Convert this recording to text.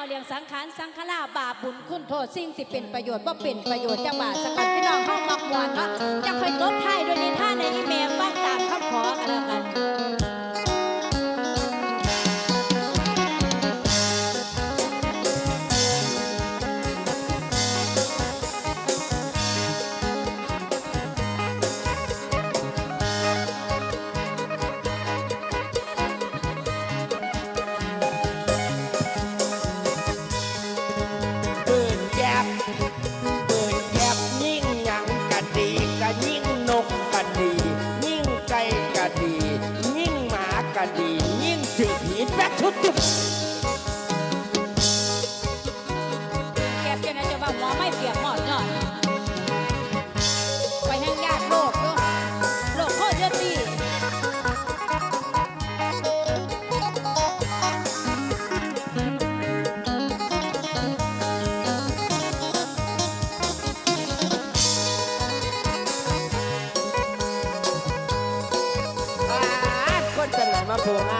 าวเลี้ยงสังขารสังขลาบาปบุญคุณโทษสิ่งสิเป็นประโยชน์ว่าเป็นประโยชน์จังบาทสกัดพี่น้องเข้ามักมวนเนาะจะคอยลบท้ายด้วยนิท่านในอีเมลบ้างตามคำขอกันแล้วกัน แป๊ะทุบทุบแก็บจ้านะจะว่าหมอไม่เปียกหมอดเนาะไปแห่งญาติโลกอยู่โลกโคตรเยอะตีอ่าคนจังไหนมาโผล่งามแท้